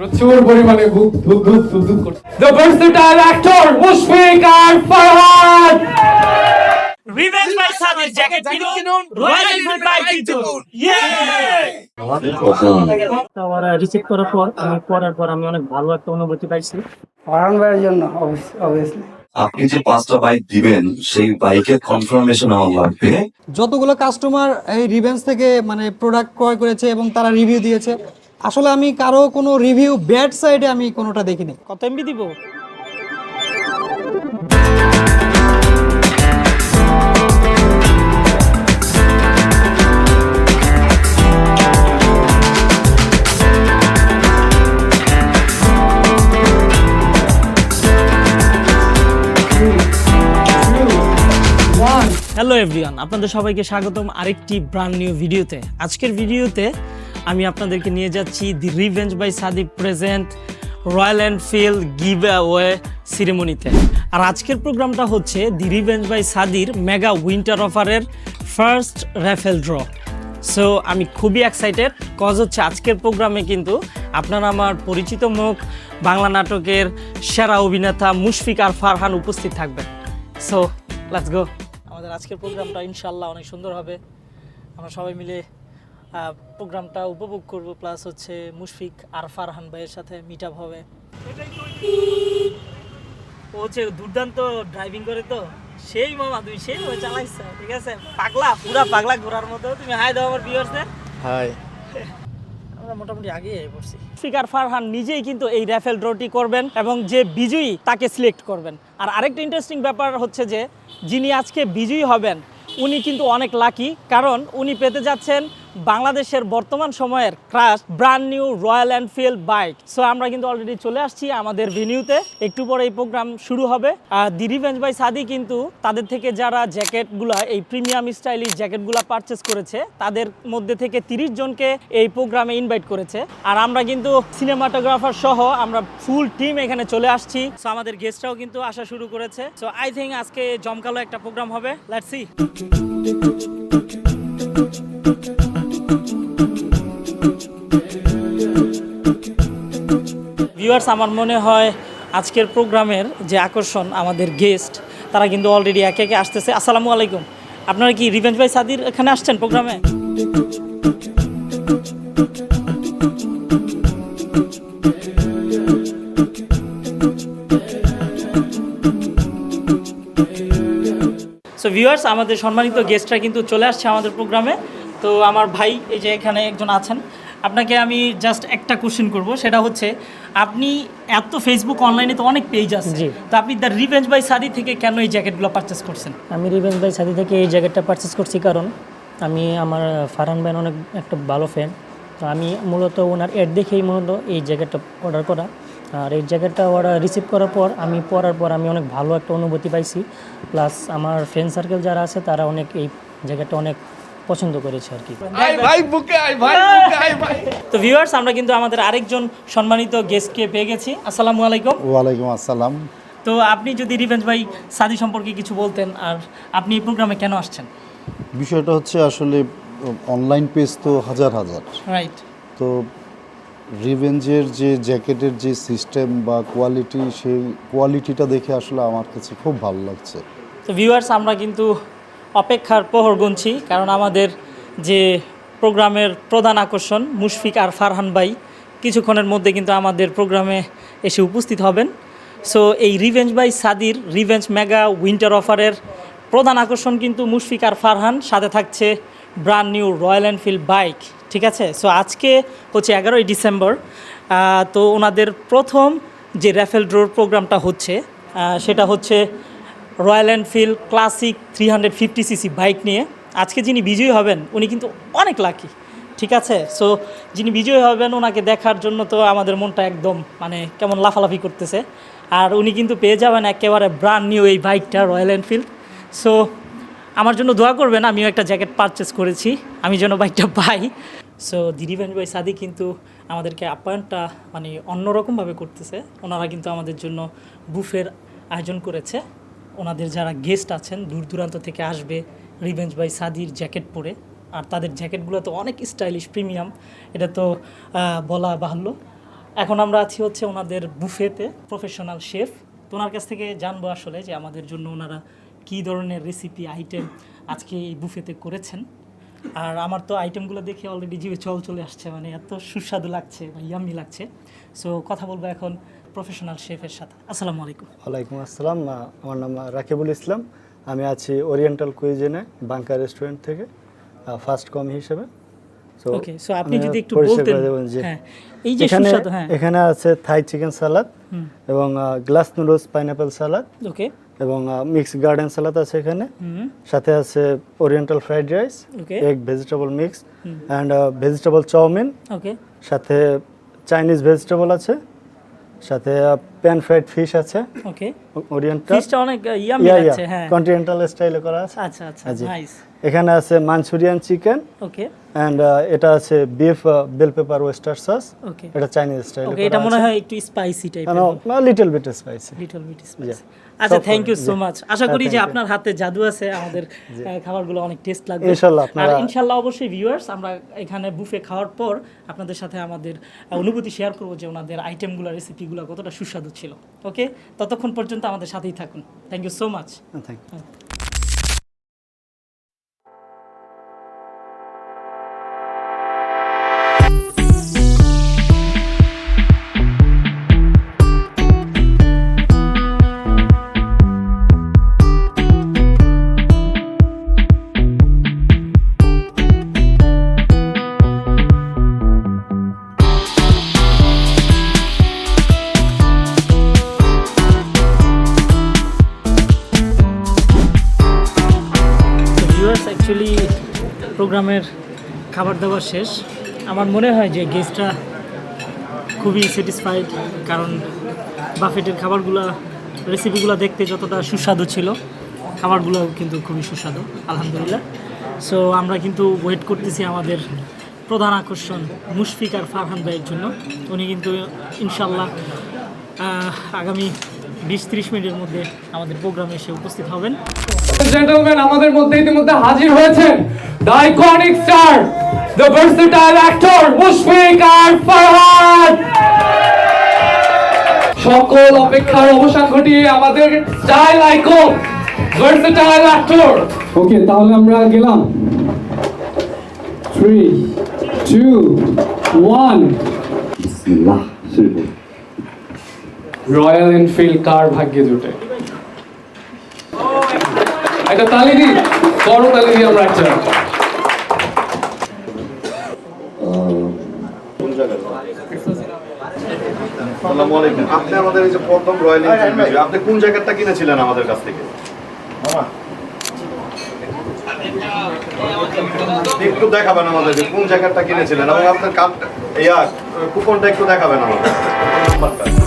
প্রচুর পরিমাণে বুক ধুক ধুক ধুক ধুক করছে। The versatile actor Mushfiq R revenge by সাদের জ্যাকেট কিনুন রয়্যাল এনফিল্ড বাইক কিনুন ইয়ে রিসিভ করার পর আমি পড়ার পর আমি অনেক ভালো একটা অনুভূতি পাইছি। ফারহান ভাইয়ের জন্য অবভিয়াসলি আপনি যে পাঁচটা বাইক দিবেন সেই বাইকের কনফার্মেশন আমার লাগবে। যতগুলো কাস্টমার এই রিভেন্স থেকে মানে প্রোডাক্ট ক্রয় করেছে এবং তারা রিভিউ দিয়েছে আসলে আমি কারও কোনো রিভিউ ব্যাড সাইডে আমি কোনোটা দেখিনি। কত এমবি দিব? হ্যালো এভরিওয়ান আপনাদের সবাইকে স্বাগতম আরেকটি ব্র্যান্ড নিউ ভিডিওতে আজকের ভিডিওতে আমি আপনাদেরকে নিয়ে যাচ্ছি the revenge by Sadi present Royal Enfield give away সিরিমনিতে আর আজকের প্রোগ্রামটা হচ্ছে দি রিভেঞ্জ বাই সাদির মেগা উইন্টার অফারের ফার্স্ট র্যাফেল ড্র সো আমি খুবই এক্সাইটেড কজ হচ্ছে আজকের প্রোগ্রামে কিন্তু আপনারা আমার পরিচিত মুখ, বাংলা নাটকের সেরা অভিনেতা মুশফিক আর ফারহান উপস্থিত থাকবেন। সো লেটস গো আমাদের আজকের প্রোগ্রামটা ইনশাল্লাহ অনেক সুন্দর হবে। আমরা সবাই মিলে প্রোগ্রামটা উপভোগ করব প্লাস হচ্ছে মুশফিক আর ফারহান ভাইয়ের সাথে মিট আপ হবে। ও হচ্ছে দুর্দান্ত ড্রাইভিং করে তো সেই মামা তুই সেই ভাবে চালাইছ ঠিক আছে? পাগলা পুরা পাগলা ঘোরার মতো। তুমি হাই দাও আমার ভিউয়ার্সদের হাই আমরা মোটামুটি আগে পড়ছি। ফিকার ফারহান নিজেই কিন্তু এই র্যাফেল ড্রটি করবেন এবং যে বিজয়ী তাকে সিলেক্ট করবেন। আর আরেকটা ইন্টারেস্টিং ব্যাপার হচ্ছে যে যিনি আজকে বিজয়ী হবেন উনি কিন্তু অনেক লাকি কারণ উনি পেতে যাচ্ছেন বাংলাদেশের বর্তমান সময়ের crush brand new Royal Enfield bike so আমরা কিন্তু অলরেডি চলে আসছি আমাদের ভেনিউতে একটু পরে এই প্রোগ্রাম শুরু হবে। আর দি রিভেঞ্জ বাই সাদি কিন্তু তাদের থেকে যারা জ্যাকেটগুলা এই প্রিমিয়াম স্টাইলিশ জ্যাকেটগুলা পারচেস করেছে, তাদের মধ্যে থেকে তিরিশ জনকে এই প্রোগ্রামে ইনভাইট করেছে। আর আমরা কিন্তু সিনেমাটোগ্রাফার সহ আমরা ফুল টিম এখানে চলে আসছি। সো আমাদের গেস্টরাও কিন্তু আসা শুরু করেছে। সো আই থিঙ্ক আজকে জমকালো একটা প্রোগ্রাম হবে। লেটস সি ভিউয়ার্স আমার মনে হয় আজকের প্রোগ্রামের যে আকর্ষণ আমাদের গেস্ট তারা কিন্তু অলরেডি একে একে আসতেছে। আসসালামু আলাইকুম। আপনারা কি রিভেঞ্জ ভাই সাদির এখানে আসছেন প্রোগ্রামে? সো ভিউয়ার্স আমাদের সম্মানিত গেস্টরা কিন্তু চলে আসছে আমাদের প্রোগ্রামে। তো, আমার ভাই এই যে এখানে একজন আছেন আপনাকে আমি জাস্ট একটা কোশ্চেন করব সেটা হচ্ছে আপনি এত ফেসবুক অনলাইনে তো অনেক পেজ আছে। তো আপনি দ্য রিভেঞ্জ বাই সাদি থেকে কেন এই জ্যাকেটগুলো পারচেস করছেন আমি রিভেঞ্জ বাই সাথী থেকে এই জ্যাকেটটা পারচেস করছি কারণ আমি আমার ফারহান ভাই অনেক একটা ভালো ফ্যান তো আমি মূলত ওনার অ্যাড দেখেই মূলত এই জ্যাকেটটা অর্ডার করা আর এই জ্যাকেটটা অর্ডার রিসিভ করার পর আমি পরার পর আমি অনেক ভালো একটা অনুভূতি পাইছি প্লাস আমার ফ্রেন্ড সার্কেল যারা আছে তারা অনেক এই জ্যাকেটটা অনেক পছন্দ করেছে আর কি। আই ভাই বুকে আই ভাই বুকে আই ভাই। তো ভিউয়ার্স আমরা কিন্তু আমাদের আরেকজন সম্মানিত গেস্টকে পেয়ে গেছি। আসসালামু আলাইকুম। ওয়ালাইকুম আসসালাম। তো আপনি যদি রিভেঞ্জ ভাই সাদি সম্পর্কে কিছু বলতেন আর আপনি এই প্রোগ্রামে কেন আসছেন? বিষয়টা হচ্ছে আসলে অনলাইন পেজ তো হাজার হাজার। রাইট তো রিভেঞ্জের যে জ্যাকেটের যে সিস্টেম বা কোয়ালিটি সেই কোয়ালিটিটা দেখে আসলে আমার কাছে খুব ভালো লাগছে। তো ভিউয়ার্স আমরা কিন্তু অপেক্ষার প্রহর গুনছি, কারণ আমাদের যে প্রোগ্রামের প্রধান আকর্ষণ মুশফিক আর ফারহান ভাই, কিছুক্ষণের মধ্যে কিন্তু আমাদের প্রোগ্রামে এসে উপস্থিত হবেন। সো এই রিভেঞ্জ বাই সাদির রিভেঞ্জ মেগা উইন্টার অফারের প্রধান আকর্ষণ কিন্তু মুশফিক আর ফারহান, সাথে থাকছে brand new Royal Enfield bike ঠিক আছে? সো আজকে হচ্ছে এগারোই ডিসেম্বর তো ওনাদের প্রথম যে র্যাফেল ড্রোর প্রোগ্রামটা হচ্ছে সেটা হচ্ছে Royal Enfield classic three hundred fifty CC bike নিয়ে। আজকে যিনি বিজয়ী হবেন, উনি কিন্তু অনেক লাকি ঠিক আছে? সো যিনি বিজয়ী হবেন, ওনাকে দেখার জন্য তো আমাদের মনটা একদম মানে কেমন লাফালাফি করতেছে। আর উনি কিন্তু পেয়ে যাবেন একেবারে ব্রান্ড নিউ এই বাইকটা, রয়্যাল এনফিল্ড। সো আমার জন্য দোয়া করবেন, আমিও একটা জ্যাকেট পারচেস করেছি, আমি যেন বাইকটা পাই। সো দিদিভাই ভাই সাদি কিন্তু আমাদেরকে আপ্যায়নটা মানে অন্যরকমভাবে করতেছে। ওনারা কিন্তু আমাদের জন্য বুফের আয়োজন করেছে। ওনাদের যারা গেস্ট আছেন, দূর দূরান্ত থেকে আসবে রিভেঞ্জ বাই সাদির জ্যাকেট পরে। আর তাদের জ্যাকেটগুলো তো অনেক স্টাইলিশ প্রিমিয়াম এটা তো বলা বাহুল্য। এখন আমরা আছি হচ্ছে ওনাদের বুফেতে প্রফেশনাল শেফ তো ওনার কাছ থেকে জানব আসলে যে আমাদের জন্য ওনারা কী ধরনের রেসিপি আইটেম আজকে এই বুফেতে করেছেন। আর আমার তো আইটেমগুলো দেখে অলরেডি জিভে চল চলে আসছে মানে এত সুস্বাদু লাগছে বা ইয়াম্মি লাগছে। সো কথা বলব এখন প্রফেশনাল শেফের সাথে। আসসালামু আলাইকুম। ওয়ালাইকুম আসসালাম। আমার নাম রাকিবুল ইসলাম। আমি আছি ওরিয়েন্টাল কুইজিনে বাংকা রেস্টুরেন্ট থেকে ফার্স্ট কম হিসেবে। ওকে সো আপনি যদি একটু বলতেন হ্যাঁ এই যে এখানে সুস্বাদু হ্যাঁ। এখানে আছে থাই চিকেন সালাদ এবং glass noodles pineapple salad okay এবং মিক্স গার্ডেন সালাদ আছে এখানে। সাথে আছে oriental fried rice egg vegetable mix and vegetable chow mein. Okay সাথে চাইনিজ ভেজিটেবল আছে। সাথে প্যান ফ্রাইড ফিশ আছে। ওকে ওরিয়েন্টাল ফিশটা অনেক ইয়াম্মি ইয়া ইয়া লাগছে হ্যাঁ। কন্টিনেন্টাল স্টাইলে করা আছে। আচ্ছা আচ্ছা নাইস এখানে আছে চিকেন ওকে অ্যান্ড এটা আছে beef bell pepper oyster sauce okay এটা চাইনিজ স্টাইলে ওকে এটা মনে হয় একটু স্পাইসি টাইপের little bit spicy little bit spicy আচ্ছা থ্যাংক ইউ সো মাচ আশা করি হ্যাঁ, যে আপনার হাতে জাদু আছে আমাদের খাবারগুলো অনেক টেস্ট লাগবে। ইনশাল্লাহ আর আপনারা- ইনশাল্লাহ অবশ্যই ভিউয়ার্স আমরা এখানে বুফে খাওয়ার পর আপনাদের সাথে আমাদের অনুভূতি শেয়ার করব যে ওনাদের আইটেমগুলো রেসিপিগুলো কতটা সুস্বাদু। ছিল। ওকে ততক্ষণ পর্যন্ত আমাদের সাথেই থাকুন। Thank you so much thank you প্রোগ্রামের খাবার দাবার শেষ। আমার মনে হয় যে গেস্টরা খুবই স্যাটিসফাইড কারণ বাফেটের খাবারগুলো রেসিপিগুলো দেখতে যতটা সুস্বাদু ছিল, খাবারগুলোও কিন্তু খুবই সুস্বাদু, আলহামদুলিল্লাহ। সো আমরা কিন্তু ওয়েট করতেছি আমাদের প্রধান আকর্ষণ মুশফিক আর ফারহান ভাইয়ের জন্য। উনি কিন্তু ইনশাল্লাহ আগামী বিশ ত্রিশ মিনিটের মধ্যে আমাদের প্রোগ্রামে এসে উপস্থিত হবেন। জেন্টলম্যান আমাদের মধ্যে ইতিমধ্যে হাজির হয়েছেন the iconic star the versatile actor Mushfiq R Farhan সকল অপেক্ষার অবসান ঘটিয়ে আমাদের style icon versatile actor okay তাহলে আমরা গেলাম। থ্রি টু ওয়ান বিসমিল্লাহ শুরু করি। রয়্যাল এনফিল্ড কার ভাগ্যে জুটে? একটা তালি দিই বড় তালি দিই আমরা একটা আপনি আমাদের এই যে প্রথম রয়্যাল আপনি কোন জ্যাকেটটা কিনেছিলেন আমাদের কাছ থেকে? একটু দেখাবেন আমাদেরকে কোন জ্যাকেটটা কিনেছিলেন এবং আপনার কার্ড ইয়া, কুপনটা একটু দেখাবেন আমাদের।